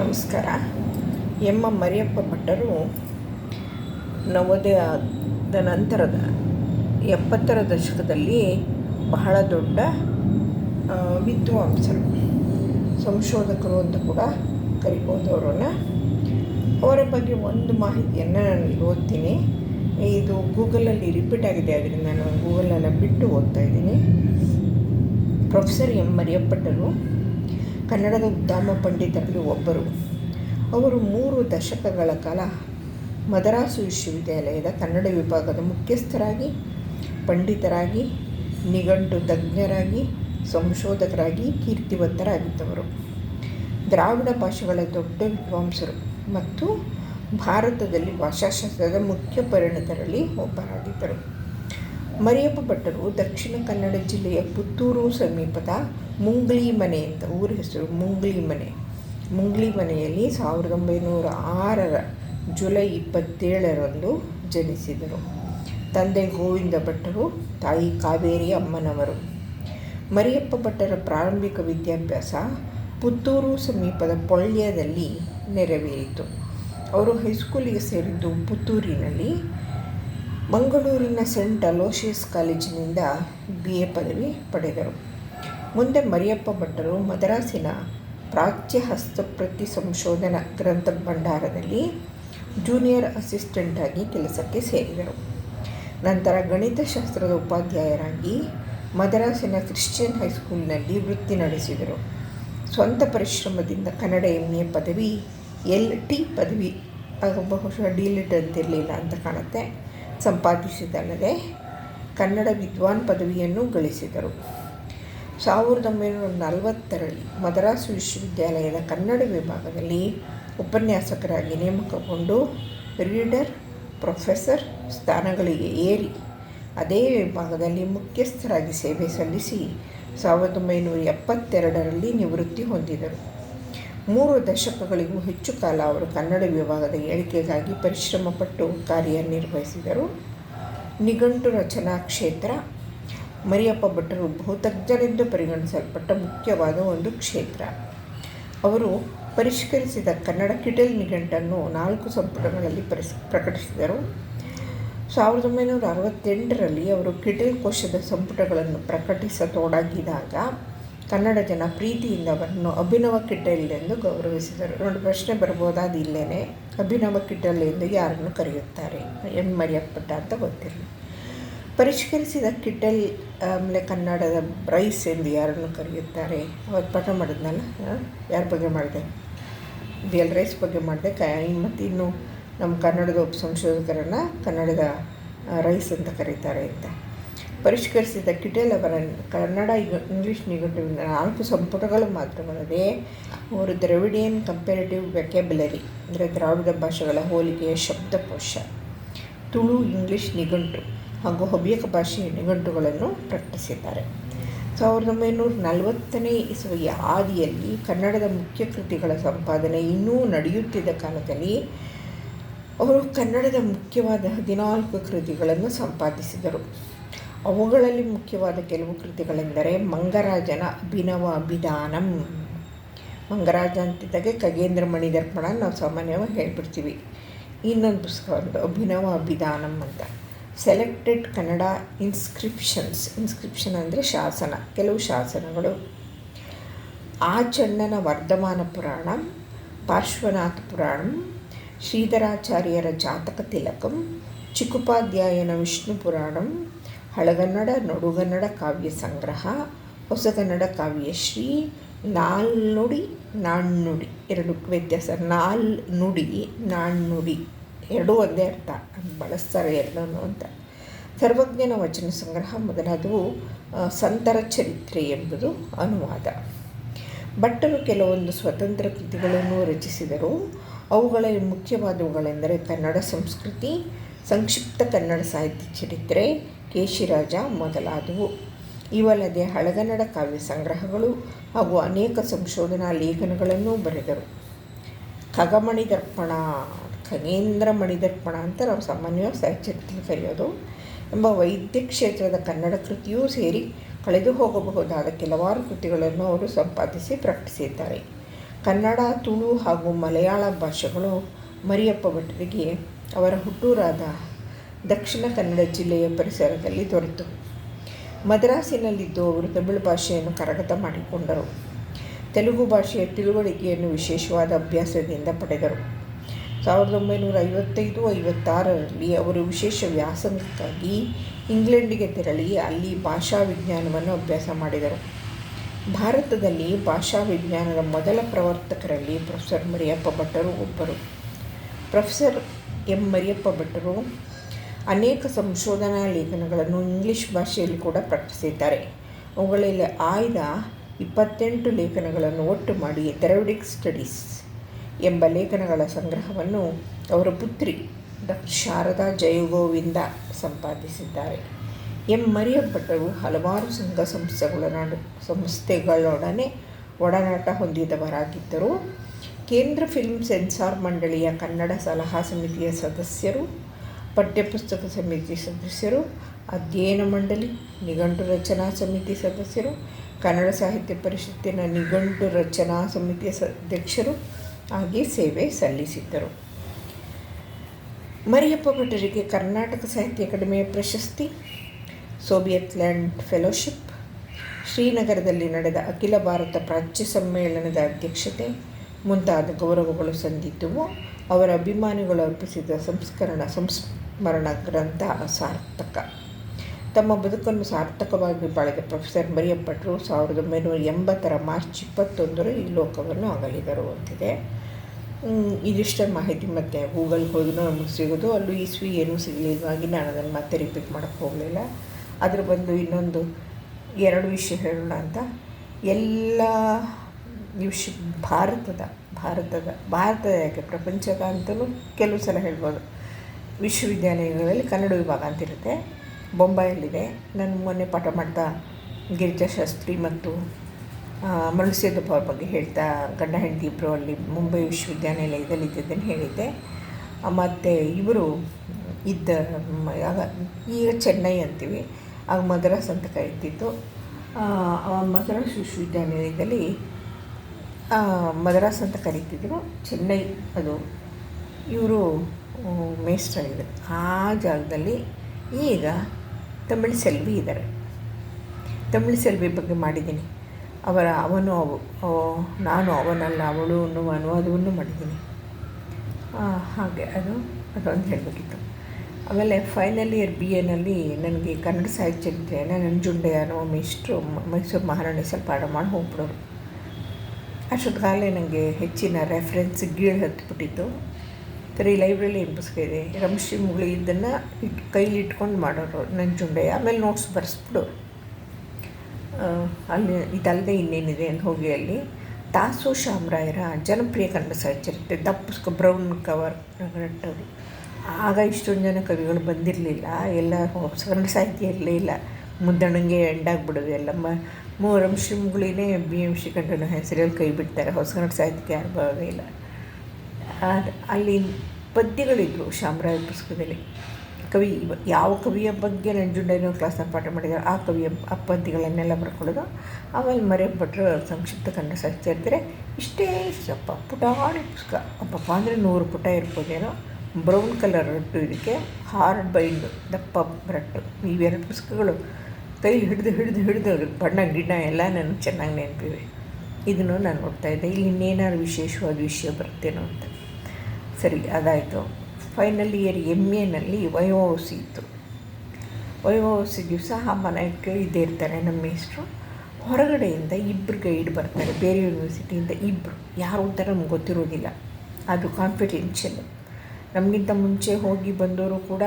ನಮಸ್ಕಾರ. M M Mariyappa ಭಟ್ಟರು ನವೋದಯದ ನಂತರದ ಎಪ್ಪತ್ತರ ದಶಕದಲ್ಲಿ ಬಹಳ ದೊಡ್ಡ ವಿದ್ವಾಂಸರು, ಸಂಶೋಧಕರು ಅಂತ ಕೂಡ ಕರಿಬೋದು ಅವರನ್ನು. ಅವರ ಬಗ್ಗೆ ಒಂದು ಮಾಹಿತಿಯನ್ನು ನಾನು ಓದ್ತೀನಿ. ಇದು ಗೂಗಲಲ್ಲಿ ರಿಪೀಟ್ ಆಗಿದೆ ಅದರಿಂದ ನಾನು ಗೂಗಲನ್ನು ಬಿಟ್ಟು ಓದ್ತಾ ಇದ್ದೀನಿ. ಪ್ರೊಫೆಸರ್ ಎಂ ಮರಿಯಪ್ಪಟ್ಟರು ಕನ್ನಡದ ಉದ್ದಾಮ ಪಂಡಿತರಲ್ಲಿ ಒಬ್ಬರು. ಅವರು ಮೂರು ದಶಕಗಳ ಕಾಲ ಮದರಾಸು ವಿಶ್ವವಿದ್ಯಾಲಯದ ಕನ್ನಡ ವಿಭಾಗದ ಮುಖ್ಯಸ್ಥರಾಗಿ, ಪಂಡಿತರಾಗಿ, ನಿಘಂಟು ತಜ್ಞರಾಗಿ, ಸಂಶೋಧಕರಾಗಿ ಕೀರ್ತಿವಂತರಾಗಿದ್ದವರು. ದ್ರಾವಿಡ ಭಾಷೆಗಳ ದೊಡ್ಡ ವಿದ್ವಾಂಸರು ಮತ್ತು ಭಾರತದಲ್ಲಿ ಭಾಷಾಶಾಸ್ತ್ರದ ಮುಖ್ಯ ಪರಿಣಿತರಲ್ಲಿ ಒಬ್ಬರಾಗಿದ್ದರು. ಮರಿಯಪ್ಪ ಭಟ್ಟರು ದಕ್ಷಿಣ ಕನ್ನಡ ಜಿಲ್ಲೆಯ ಪುತ್ತೂರು ಸಮೀಪದ ಮುಂಗ್ಲಿ ಮನೆ ಅಂತ ಊರ ಹೆಸರು ಮುಂಗ್ಲಿ ಮನೆ ಮುಂಗ್ಲಿ ಮನೆಯಲ್ಲಿ ಸಾವಿರದ ಒಂಬೈನೂರ ಆರರ ಜುಲೈ ಇಪ್ಪತ್ತೇಳರಂದು ಜನಿಸಿದರು. ತಂದೆ ಗೋವಿಂದ ಭಟ್ಟರು ತಾಯಿ ಕಾವೇರಿ ಅಮ್ಮನವರು. ಮರಿಯಪ್ಪ ಭಟ್ಟರ ಪ್ರಾರಂಭಿಕ ವಿದ್ಯಾಭ್ಯಾಸ ಪುತ್ತೂರು ಸಮೀಪದ ಪೊಳ್ಯದಲ್ಲಿ ನೆರವೇರಿತು. ಅವರು ಹೈಸ್ಕೂಲಿಗೆ ಸೇರಿದ್ದು ಪುತ್ತೂರಿನಲ್ಲಿ. ಮಂಗಳೂರಿನ ಸೆಂಟ್ ಅಲೋಷಿಯಸ್ ಕಾಲೇಜಿನಿಂದ ಬಿ ಎ ಪದವಿ ಪಡೆದರು. ಮುಂದೆ ಮರಿಯಪ್ಪ ಭಟ್ಟರು ಮದ್ರಾಸಿನ ಪ್ರಾಚ್ಯ ಹಸ್ತಪ್ರತಿ ಸಂಶೋಧನಾ ಗ್ರಂಥ ಭಂಡಾರದಲ್ಲಿ ಜೂನಿಯರ್ ಅಸಿಸ್ಟೆಂಟ್ ಆಗಿ ಕೆಲಸಕ್ಕೆ ಸೇರಿದರು. ನಂತರ ಗಣಿತಶಾಸ್ತ್ರದ ಉಪಾಧ್ಯಾಯರಾಗಿ ಮದ್ರಾಸಿನ ಕ್ರಿಶ್ಚಿಯನ್ ಹೈಸ್ಕೂಲ್ನಲ್ಲಿ ವೃತ್ತಿ ನಡೆಸಿದರು. ಸ್ವಂತ ಪರಿಶ್ರಮದಿಂದ ಕನ್ನಡ ಎಂ ಎ ಪದವಿ ಎಲ್ ಟಿ ಪದವಿ, ಬಹುಶಃ ಬಹುಶಃ ಡಿಲಿಟ್ ಅಂತಿರಲಿಲ್ಲ ಅಂತ ಕಾಣುತ್ತೆ. ಸಂಪಾದಿಸಿದಲ್ಲದೆ ಕನ್ನಡ ವಿದ್ವಾನ್ ಪದವಿಯನ್ನು ಗಳಿಸಿದರು. ಸಾವಿರದ ಒಂಬೈನೂರ ನಲವತ್ತರಲ್ಲಿ ಮದ್ರಾಸ್ ವಿಶ್ವವಿದ್ಯಾಲಯದ ಕನ್ನಡ ವಿಭಾಗದಲ್ಲಿ ಉಪನ್ಯಾಸಕರಾಗಿ ನೇಮಕಗೊಂಡು ರೀಡರ್ ಪ್ರೊಫೆಸರ್ ಸ್ಥಾನಗಳಿಗೆ ಏರಿ ಅದೇ ವಿಭಾಗದಲ್ಲಿ ಮುಖ್ಯಸ್ಥರಾಗಿ ಸೇವೆ ಸಲ್ಲಿಸಿ ಸಾವಿರದ ಒಂಬೈನೂರ ಎಪ್ಪತ್ತೆರಡರಲ್ಲಿ ನಿವೃತ್ತಿ ಹೊಂದಿದರು. ಮೂರು ದಶಕಗಳಿಗೂ ಹೆಚ್ಚು ಕಾಲ ಅವರು ಕನ್ನಡ ವಿಭಾಗದ ಏಳಿಗೆಗಾಗಿ ಪರಿಶ್ರಮಪಟ್ಟು ಕಾರ್ಯನಿರ್ವಹಿಸಿದರು. ನಿಘಂಟು ರಚನಾ ಕ್ಷೇತ್ರ, ಮರಿಯಪ್ಪ ಭಟ್ಟರು ಬಹುತಜ್ಞರೆಂದು ಪರಿಗಣಿಸಲ್ಪಟ್ಟ ಮುಖ್ಯವಾದ ಒಂದು ಕ್ಷೇತ್ರ. ಅವರು ಪರಿಷ್ಕರಿಸಿದ ಕನ್ನಡ ಕಿಟಲ್ ನಿಘಂಟನ್ನು ನಾಲ್ಕು ಸಂಪುಟಗಳಲ್ಲಿ ಪರಿಸ್, ಪ್ರಕಟಿಸಿದರು. ಸಾವಿರದ ಒಂಬೈನೂರ ಅರವತ್ತೆಂಟರಲ್ಲಿ ಅವರು ಕಿಟಲ್ ಕೋಶದ ಸಂಪುಟಗಳನ್ನು ಪ್ರಕಟಿಸತೊಡಗಿದಾಗ ಕನ್ನಡ ಜನ ಪ್ರೀತಿಯಿಂದ ಅವರನ್ನು ಅಭಿನವ ಎಂದು ಗೌರವಿಸಿದರು. ನೋಡಿ, ಪ್ರಶ್ನೆ ಬರ್ಬೋದಾದ ಇಲ್ಲೇನೆ, ಅಭಿನವ ಕಿಡ್ಡಲ್ ಎಂದು ಯಾರನ್ನು ಕರೆಯುತ್ತಾರೆ? ಎಂ. ಮರಿಯಪ್ಪಟ್ಟ ಅಂತ ಗೊತ್ತಿರಲಿ. ಪರಿಷ್ಕರಿಸಿದ ಕಿಡ್ಡಲ್ ಆಮೇಲೆ ಕನ್ನಡದ ರೈಸ್ ಎಂದು ಯಾರನ್ನು ಕರೆಯುತ್ತಾರೆ? ಅವತ್ತು ಪಾಠ ಮಾಡಿದ್ನಲ್ಲ ಯಾರ ಬಗ್ಗೆ ಮಾಡಿದೆ? ಬಿ. ಎಲ್. ರೈಸ್ ಬಗ್ಗೆ ಮಾಡಿದೆ. ಕ ಮತ್ತು ಇನ್ನು ನಮ್ಮ ಕನ್ನಡದ ಉಪ ಸಂಶೋಧಕರನ್ನು ಕನ್ನಡದ ರೈಸ್ ಅಂತ ಕರೀತಾರೆ ಅಂತ. ಪರಿಷ್ಕರಿಸಿದ ಕಿಟೆಲ್ ಅವರ ಕನ್ನಡ ಇಂಗ್ಲಿಷ್ ನಿಘಂಟುವಿನ ನಾಲ್ಕು ಸಂಪುಟಗಳು ಮಾತ್ರವಲ್ಲದೆ ಅವರು ದ್ರವಿಡಿಯನ್ ಕಂಪೇರಿಟಿವ್ ವ್ಯಾಕ್ಯಾಬುಲರಿ ಅಂದರೆ ದ್ರಾವಿಡ ಭಾಷೆಗಳ ಹೋಲಿಕೆಯ ಶಬ್ದಕೋಶ, ತುಳು ಇಂಗ್ಲಿಷ್ ನಿಘಂಟು ಹಾಗೂ ಹವ್ಯಕ ಭಾಷೆಯ ನಿಘಂಟುಗಳನ್ನು ಪ್ರಕಟಿಸಿದ್ದಾರೆ. ಸಾವಿರದ ಒಂಬೈನೂರ ನಲವತ್ತನೇ ಇಸವಿಯ ಆದಿಯಲ್ಲಿ ಕನ್ನಡದ ಮುಖ್ಯ ಕೃತಿಗಳ ಸಂಪಾದನೆ ಇನ್ನೂ ನಡೆಯುತ್ತಿದ್ದ ಕಾಲದಲ್ಲಿ, ಅವರು ಕನ್ನಡದ ಮುಖ್ಯವಾದ ಹದಿನಾಲ್ಕು ಕೃತಿಗಳನ್ನು ಸಂಪಾದಿಸಿದರು. ಅವುಗಳಲ್ಲಿ ಮುಖ್ಯವಾದ ಕೆಲವು ಕೃತಿಗಳೆಂದರೆ ಮಂಗರಾಜನ ಅಭಿನವ ಅಭಿಧಾನಂ ಮಂಗರಾಜ ಅಂತಿದ್ದಾಗೆ ಖಗೇಂದ್ರ ಮಣಿದರ್ಪಣ ನಾವು ಸಾಮಾನ್ಯವಾಗಿ ಹೇಳ್ಬಿಡ್ತೀವಿ. ಇನ್ನೊಂದು ಪುಸ್ತಕ ಒಂದು ಅಭಿನವ ಅಭಿದಾನಂ ಅಂತ. ಸೆಲೆಕ್ಟೆಡ್ ಕನ್ನಡ ಇನ್ಸ್ಕ್ರಿಪ್ಷನ್ಸ್ ಇನ್ಸ್ಕ್ರಿಪ್ಷನ್ ಅಂದರೆ ಶಾಸನ. ಕೆಲವು ಶಾಸನಗಳು. ಆಚಣ್ಣನ ವರ್ಧಮಾನ ಪುರಾಣ, ಪಾರ್ಶ್ವನಾಥ ಪುರಾಣಂ, ಶ್ರೀಧರಾಚಾರ್ಯರ ಜಾತಕ ತಿಲಕಂ, ಚಿಕ್ಕುಪಾಧ್ಯಾಯನ ವಿಷ್ಣು ಪುರಾಣಂ ಹಳಗನ್ನಡ, ನಡುಗನ್ನಡ ಕಾವ್ಯ ಸಂಗ್ರಹ, ಹೊಸಗನ್ನಡ ಕಾವ್ಯಶ್ರೀ ನಾಲ್ನುಡಿ, ನಾಣ್ಣುಡಿ, ಎರಡು ವ್ಯತ್ಯಾಸ ನಾಲ್ ನುಡಿ ನಾಣ್ಣುಡಿ, ಎರಡೂ ಒಂದೇ ಅರ್ಥ. ಬಳಸ್ತಾರೆ ಎಲ್ಲನೂ ಅಂತ. ಸರ್ವಜ್ಞನ ವಚನ ಸಂಗ್ರಹ ಮೊದಲಾದವು ಸಂತರ ಚರಿತ್ರೆ ಎಂಬುದು ಅನುವಾದ. ಭಟ್ಟರು ಕೆಲವೊಂದು ಸ್ವತಂತ್ರ ಕೃತಿಗಳನ್ನು ರಚಿಸಿದರು. ಅವುಗಳ ಮುಖ್ಯವಾದವುಗಳೆಂದರೆ ಕನ್ನಡ ಸಂಸ್ಕೃತಿ ಸಂಕ್ಷಿಪ್ತ ಕನ್ನಡ ಸಾಹಿತ್ಯ ಚರಿತ್ರೆ, ಕೇಶಿರಾಜ ಮೊದಲಾದವು. ಇವಲ್ಲದೆ ಹಳಗನ್ನಡ ಕಾವ್ಯ ಸಂಗ್ರಹಗಳು ಹಾಗೂ ಅನೇಕ ಸಂಶೋಧನಾ ಲೇಖನಗಳನ್ನು ಬರೆದರು. ಖಗಮಣಿ ದರ್ಪಣ, ಖಗೇಂದ್ರ ಮಣಿದರ್ಪಣ ಅಂತ ನಾವು ಸಾಮಾನ್ಯವಾಗಿ ಸಾಹಿತ್ಯದಲ್ಲಿ ಕರೆಯೋದು. ಎಂಬ ವೈದ್ಯ ಕ್ಷೇತ್ರದ ಕನ್ನಡ ಕೃತಿಯೂ ಸೇರಿ ಕಳೆದು ಹೋಗಬಹುದಾದ ಕೆಲವಾರು ಕೃತಿಗಳನ್ನು ಅವರು ಸಂಪಾದಿಸಿ ಪ್ರಕಟಿಸಿದ್ದಾರೆ. ಕನ್ನಡ, ತುಳು ಹಾಗೂ ಮಲಯಾಳ ಭಾಷೆಗಳು ಮರಿಯಪ್ಪ ಭಟ್ಟರಿಗೆ ಅವರ ಹುಟ್ಟೂರಾದ ದಕ್ಷಿಣ ಕನ್ನಡ ಜಿಲ್ಲೆಯ ಪರಿಸರದಲ್ಲಿ ದೊರೆತು. ಮದ್ರಾಸಿನಲ್ಲಿದ್ದು ಅವರು ತಮಿಳು ಭಾಷೆಯನ್ನು ಕರಗತ ಮಾಡಿಕೊಂಡರು. ತೆಲುಗು ಭಾಷೆಯ ತಿಳುವಳಿಕೆಯನ್ನು ವಿಶೇಷವಾದ ಅಭ್ಯಾಸದಿಂದ ಪಡೆದರು. ಸಾವಿರದ ಒಂಬೈನೂರ ಐವತ್ತೈದು ಐವತ್ತಾರರಲ್ಲಿ ಅವರು ವಿಶೇಷ ವ್ಯಾಸಂಗಕ್ಕಾಗಿ ಇಂಗ್ಲೆಂಡಿಗೆ ತೆರಳಿ ಅಲ್ಲಿ ಭಾಷಾ ವಿಜ್ಞಾನವನ್ನು ಅಭ್ಯಾಸ ಮಾಡಿದರು. ಭಾರತದಲ್ಲಿ ಭಾಷಾ ವಿಜ್ಞಾನದ ಮೊದಲ ಪ್ರವರ್ತಕರಲ್ಲಿ ಪ್ರೊಫೆಸರ್ ಮರಿಯಪ್ಪ ಭಟ್ಟರು ಒಬ್ಬರು. Professor M. ಮರಿಯಪ್ಪ ಭಟ್ಟರು ಅನೇಕ ಸಂಶೋಧನಾ ಲೇಖನಗಳನ್ನು ಇಂಗ್ಲಿಷ್ ಭಾಷೆಯಲ್ಲಿ ಕೂಡ ಪ್ರಕಟಿಸಿದ್ದಾರೆ. ಅವುಗಳಲ್ಲಿ ಆಯ್ದ ಇಪ್ಪತ್ತೆಂಟು ಲೇಖನಗಳನ್ನು ಒಟ್ಟು ಮಾಡಿ ಥೆರೋಡಿಕ್ ಸ್ಟಡೀಸ್ ಎಂಬ ಲೇಖನಗಳ ಸಂಗ್ರಹವನ್ನು ಅವರ ಪುತ್ರಿ ಡಾಕ್ಟರ್ ಶಾರದಾ ಜಯಗೋವಿಂದ ಸಂಪಾದಿಸಿದ್ದಾರೆ. ಎಂ. ಮರಿಯಪ್ಪಟ್ಟರು ಹಲವಾರು ಸಂಘ ಸಂಸ್ಥೆಗಳ ಸಂಸ್ಥೆಗಳೊಡನೆ ಒಡನಾಟ ಹೊಂದಿದವರಾಗಿದ್ದರು. ಕೇಂದ್ರ ಫಿಲ್ಮ್ ಸೆನ್ಸಾರ್ ಮಂಡಳಿಯ ಕನ್ನಡ ಸಲಹಾ ಸಮಿತಿಯ ಸದಸ್ಯರು, ಪಠ್ಯಪುಸ್ತಕ ಸಮಿತಿ ಸದಸ್ಯರು, ಅಧ್ಯಯನ ಮಂಡಳಿ, ನಿಘಂಟು ರಚನಾ ಸಮಿತಿ ಸದಸ್ಯರು, ಕನ್ನಡ ಸಾಹಿತ್ಯ ಪರಿಷತ್ತಿನ ನಿಘಂಟು ರಚನಾ ಸಮಿತಿಯ ಅಧ್ಯಕ್ಷರು ಹಾಗೆ ಸೇವೆ ಸಲ್ಲಿಸಿದ್ದರು. ಮರಿಯಪ್ಪ ಭಟ್ಟರಿಗೆ ಕರ್ನಾಟಕ ಸಾಹಿತ್ಯ ಅಕಾಡೆಮಿಯ ಪ್ರಶಸ್ತಿ, ಸೋವಿಯತ್ ಲ್ಯಾಂಡ್ ಫೆಲೋಶಿಪ್, ಶ್ರೀನಗರದಲ್ಲಿ ನಡೆದ ಅಖಿಲ ಭಾರತ ಪ್ರಾಚ್ಯ ಸಮ್ಮೇಳನದ ಅಧ್ಯಕ್ಷತೆ ಮುಂತಾದ ಗೌರವಗಳು ಸಂದಿದ್ದುವು. ಅವರ ಅಭಿಮಾನಿಗಳು ಅರ್ಪಿಸಿದ ಸಂಸ್ಕರಣ, ಸಂಸ್ಮರಣ ಗ್ರಂಥ ಸಾರ್ಥಕ. ತಮ್ಮ ಬದುಕನ್ನು ಸಾರ್ಥಕವಾಗಿ ಬಾಳಿದ ಪ್ರೊಫೆಸರ್ ಮರಿಯಪ್ಪಟ್ರು ಸಾವಿರದ ಒಂಬೈನೂರ ಎಂಬತ್ತರ ಮಾರ್ಚ್ ಇಪ್ಪತ್ತೊಂದರ ಈ ಲೋಕವನ್ನು ಅಗಲಿದರು ಅಂತಿದೆ. ಇದಿಷ್ಟೇ ಮಾಹಿತಿ ಮತ್ತು ಗೂಗಲ್ಗೆ ಹೋದ್ರೂ ನಮಗೆ ಸಿಗೋದು. ಅಲ್ಲೂ ಇಸ್ವಿ ಏನೂ ಸಿಗಲಿಲ್ಲವಾಗಿ ನಾನು ಅದನ್ನು ಮತ್ತೆ ರಿಪೀಟ್ ಮಾಡೋಕ್ಕೆ ಹೋಗಲಿಲ್ಲ. ಅದ್ರ ಬಂದು ಇನ್ನೊಂದು ಎರಡು ವಿಷಯ ಹೇಳೋಣ ಅಂತ. ಎಲ್ಲ ವಿಷಯ ಭಾರತದ ಭಾರತದ ಭಾರತದ ಯಾಕೆ, ಪ್ರಪಂಚದ ಅಂತಲೂ ಕೆಲವು ಸಲ ಹೇಳ್ಬೋದು. ವಿಶ್ವವಿದ್ಯಾಲಯಗಳಲ್ಲಿ ಕನ್ನಡ ವಿಭಾಗ ಅಂತಿರುತ್ತೆ. ಬೊಂಬಾಯಲ್ಲಿದೆ. ನಾನು ಮೊನ್ನೆ ಪಾಠ ಮಾಡ್ತಾ ಗಿರಿಜಾಶಾಸ್ತ್ರಿ ಮತ್ತು ಮನುಷ್ಯದಪ್ಪ ಅವ್ರ ಬಗ್ಗೆ ಹೇಳ್ತಾ ಗಂಡ ಹೆಂಡತಿ ಇಬ್ಬರು ಅಲ್ಲಿ ಮುಂಬೈ ವಿಶ್ವವಿದ್ಯಾನಿಲಯದಲ್ಲಿ ಇದ್ದಿದ್ದನ್ನು ಹೇಳಿದ್ದೆ. ಮತ್ತು ಇವರು ಇದ್ದ ಆಗ, ಈಗ ಚೆನ್ನೈ ಅಂತೀವಿ. ಆಗ ಮದ್ರಾಸ್ ಅಂತ ಕರೀತಿತ್ತು. ಮದ್ರಾಸ್ ವಿಶ್ವವಿದ್ಯಾನಿಲಯದಲ್ಲಿ ಮದ್ರಾಸ್ ಅಂತ ಕರಿತಿದ್ರು. ಚೆನ್ನೈ ಅದು. ಇವರು ಮೇಸ್ಟ್ರಾಗಿದ್ದರು ಆ ಜಾಗದಲ್ಲಿ ಈಗ ತಮಿಳು ಸೆಲ್ವಿ ಇದ್ದಾರೆ ತಮಿಳು ಸೆಲ್ವಿ ಬಗ್ಗೆ ಮಾಡಿದ್ದೀನಿ. ಅವರ, ಅವನು ಅವು ನಾನು ಅವನಲ್ಲ, ಅವಳು ಅನ್ನುವ ಅನುವಾದವನ್ನು ಮಾಡಿದ್ದೀನಿ. ಹಾಗೆ ಅದು, ಅದೊಂದು ಹೇಳಬೇಕಿತ್ತು. ಆಮೇಲೆ ಫೈನಲ್ ಇಯರ್ ಬಿ ಎನಲ್ಲಿ ನನಗೆ ಕನ್ನಡ ಸಾಹಿತ್ಯ ನಂಜುಂಡೆ ಅನ್ನೋ ಮಿಸ್ಟ್ರು ಮೈಸೂರು ಮಹಾರಾಣಿ ಪಾಠ ಮಾಡಿ ಹೋಗ್ಬಿಡೋರು. ಅಷ್ಟೊತ್ತಿಗಾಗಲೇ ನನಗೆ ಹೆಚ್ಚಿನ ರೆಫರೆನ್ಸ್ ಗೀಳು ಹತ್ಬಿಟ್ಟಿತ್ತು. ಈ ಲೈಬ್ರರಿಲಿ ಏನು ಪುಸ್ತಕ ಇದೆ. ರಮಶ್ರೀ ಮುಗಳಿ ಇದನ್ನು ಇಟ್ಟು ಕೈಲಿ ಇಟ್ಕೊಂಡು ಮಾಡೋರು ನಂಜುಂಡೆ ಆಮೇಲೆ ನೋಟ್ಸ್ ಬರೆಸ್ಬಿಡು. ಅಲ್ಲಿ ಇದಲ್ಲದೆ ಇನ್ನೇನಿದೆ ಅಂತ ಹೋಗಿ ಅಲ್ಲಿ. ತಾಸು ಶಾಮರಾಯರ ಜನಪ್ರಿಯ ಕನ್ನಡ ಸಾಹಿತ್ಯ ದಪ್ಪ ಪುಸ್ತಕ ಬ್ರೌನ್ ಕವರ್ ಆಗ ಇಷ್ಟೊಂದು ಜನ ಕವಿಗಳು ಬಂದಿರಲಿಲ್ಲ. ಎಲ್ಲ ಕನ್ನಡ ಸಾಹಿತ್ಯ ಇರಲೇ ಇಲ್ಲ. ಮುದ್ದಣಂಗೆ ಎಂಡಾಗ್ಬಿಡೋದು ಎಲ್ಲ. ಮೂರಂ ಶ್ರೀ ಬಿ ಎಂ ಶ್ರೀಕಂಠನ ಹೆಸರಲ್ಲಿ ಕೈ ಬಿಡ್ತಾರೆ. ಹೊಸ ಕನ್ನಡ ಸಾಹಿತ್ಯಕ್ಕೆ ಯಾರು ಇಲ್ಲ. ಅಲ್ಲಿ ಪದ್ಯಗಳಿದ್ವು ಶಾಮರಾಯ ಪುಸ್ತಕದಲ್ಲಿ. ಕವಿ ಯಾವ ಕವಿಯ ಬಗ್ಗೆ ನಂಜುಂಡಯ್ಯನೋ ಕ್ಲಾಸ್ನ ಪಾಠ ಮಾಡಿದ್ದಾರೆ, ಆ ಕವಿಯ ಆ ಪದ್ಯಗಳನ್ನೆಲ್ಲ ಬರ್ಕೊಳ್ಳೋದು. ಆಮೇಲೆ ಮರೆ ಭಟ್ರು ಸಂಕ್ಷಿಪ್ತ ಕನ್ನಡ ಸಾಹಿತ್ಯ ಇರ್ತಾರೆ ಇಷ್ಟೇ ಸ್ವಲ್ಪ ಪುಟಾಣಿ ಪುಸ್ತಕ. ಅಪ್ಪಪ್ಪ ಅಂದರೆ ನೂರು ಪುಟ ಇರ್ಬೋದೇನೋ. ಬ್ರೌನ್ ಕಲರ್ ರಟ್ಟು ಇದಕ್ಕೆ, ಹಾರ್ಡ್ ಬೈಂಡು ದಪ್ಪ ರಟ್ಟು ಇವೆರಡು ಪುಸ್ತಕಗಳು. ಕೈ ಹಿಡಿದು ಹಿಡಿದು ಹಿಡಿದು ಬಣ್ಣ ಗಿಡ ಎಲ್ಲ ನನಗೆ ಚೆನ್ನಾಗಿ ನೆನಪಿವೆ. ಇದನ್ನು ನಾನು ನೋಡ್ತಾ ಇದ್ದೆ. ಇಲ್ಲಿ ಇನ್ನೇನಾದ್ರು ವಿಶೇಷವಾದ ವಿಷಯ ಬರ್ತೇನೋ ಅಂತ. ಸರಿ, ಅದಾಯಿತು. ಫೈನಲ್ ಇಯರ್ ಎಂ ಎನಲ್ಲಿ ವೈಒಸಿ ಇತ್ತು. ವೈಒಸಿ ದಿವಸ ಆ ಮನೆಗೆ ಇದ್ದೇ ಇರ್ತಾರೆ ನಮ್ಮ ಮೇಸ್ಟ್ರು ಹೊರಗಡೆಯಿಂದ ಇಬ್ಬರು ಗೈಡ್ ಬರ್ತಾರೆ. ಬೇರೆ ಯೂನಿವರ್ಸಿಟಿಯಿಂದ ಇಬ್ಬರು ಯಾರು ಅಂತ ನಮ್ಗೆ ಗೊತ್ತಿರೋದಿಲ್ಲ. ಅದು ಕಾನ್ಫಿಡೆನ್ಷಿಯಲ್ ನಮಗಿಂತ ಮುಂಚೆ ಹೋಗಿ ಬಂದವರು ಕೂಡ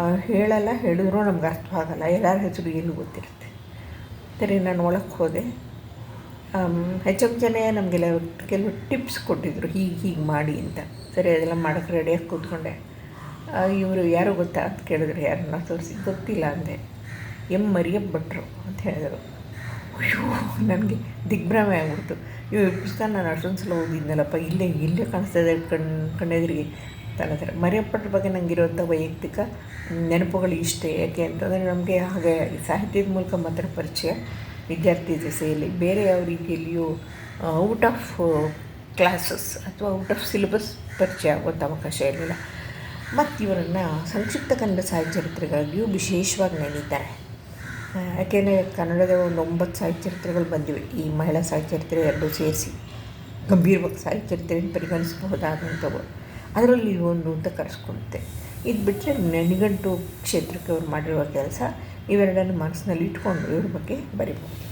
ಹೇಳಲ್ಲ ಹೇಳಿದ್ರು ನಮ್ಗೆ ಅರ್ಥವಾಗಲ್ಲ ಎಲ್ಲರ ಹೆಸರು ಏನು ಗೊತ್ತಿರುತ್ತೆ. ಸರಿ, ನಾನು ಒಳಕ್ಕೆ ಹೋದೆ. ಹೆಚ್ಚು ಜನ ನಮಗೆಲ್ಲ ಕೆಲವು ಟಿಪ್ಸ್ ಕೊಟ್ಟಿದ್ದರು ಹೀಗೆ ಹೀಗೆ ಮಾಡಿ ಅಂತ. ಸರಿ, ಅದೆಲ್ಲ ಮಾಡೋಕ್ಕೆ ರೆಡಿಯಾಗಿ ಕೂತ್ಕೊಂಡೆ. ಇವರು ಯಾರು ಗೊತ್ತಾ ಅಂತ ಕೇಳಿದ್ರು. ಯಾರನ್ನ ತೋರಿಸಿ ಗೊತ್ತಿಲ್ಲ ಅಂದೆ. ಎಂ ಮರಿಯಪ್ಪ ಭಟ್ರು ಅಂತ ಹೇಳಿದರು. ಅಯ್ಯೋ, ನನಗೆ ದಿಗ್ಭ್ರಮೆ ಆಗ್ಬಿಡ್ತು. ಇವ್ರ ಪುಸ್ತಕ ನಾನು ಅಷ್ಟೊಂದು ಸಲ ಓದಿದ್ನಲ್ಲಪ್ಪ. ಇಲ್ಲೇ ಇಲ್ಲೇ ಕಾಣಿಸ್ತಾ ಇದೆ ಕಣ್, ಕಣ್ಣೆದ್ರಿಗೆ. ತನ್ನ ಮರಿಯಪ್ಪಟ್ರ ಬಗ್ಗೆ ನನಗಿರುವಂಥ ವೈಯಕ್ತಿಕ ನೆನಪುಗಳು ಇಷ್ಟೇ. ಯಾಕೆ ಅಂತಂದರೆ ನಮಗೆ ಹಾಗೆ ಸಾಹಿತ್ಯದ ಮೂಲಕ ಮಾತ್ರ ಪರಿಚಯ ವಿದ್ಯಾರ್ಥಿ ಜೊತೆಯಲ್ಲಿ ಬೇರೆ ಯಾವ ರೀತಿಯಲ್ಲಿಯೂ ಔಟ್ ಆಫ್ ಕ್ಲಾಸಸ್ ಅಥವಾ ಔಟ್ ಆಫ್ ಸಿಲೆಬಸ್ ಪರಿಚಯ ಆಗುವಂಥ ಅವಕಾಶ ಇರಲಿಲ್ಲ. ಮತ್ತು ಇವರನ್ನು ಸಂಕ್ಷಿಪ್ತ ಕನ್ನಡ ಸಾಹಿತ್ಯ ಚರಿತ್ರೆಗಾಗಿಯೂ ವಿಶೇಷವಾಗಿ ನೆನೀತಾರೆ. ಯಾಕೆಂದರೆ ಕನ್ನಡದ ಒಂದು ಒಂಬತ್ತು ಸಾಹಿತ್ಯ ಚರಿತ್ರೆಗಳು ಬಂದಿವೆ. ಈ ಮಹಿಳಾ ಸಾಹಿತ್ಯ ಚರಿತ್ರೆ ಎರಡೂ ಸೇರಿಸಿ ಗಂಭೀರವಾಗಿ ಸಾಹಿತ್ಯ ಚರಿತ್ರೆಯನ್ನು ಪರಿಗಣಿಸಬಹುದಾದಂಥವು. ಅದರಲ್ಲಿ ಒಂದು ಅಂತ ಕರೆಸ್ಕೊಳುತ್ತೆ ಇದು ಬಿಟ್ಟರೆ ನೆನಿಗಂಟು ಕ್ಷೇತ್ರಕ್ಕೆ ಅವ್ರು ಮಾಡಿರುವ ಕೆಲಸ, ಇವೆರಡನ್ನು ಮನಸ್ಸಿನಲ್ಲಿ ಇಟ್ಕೊಂಡು ಇವ್ರ ಬಗ್ಗೆ ಬರಿಬೋದು.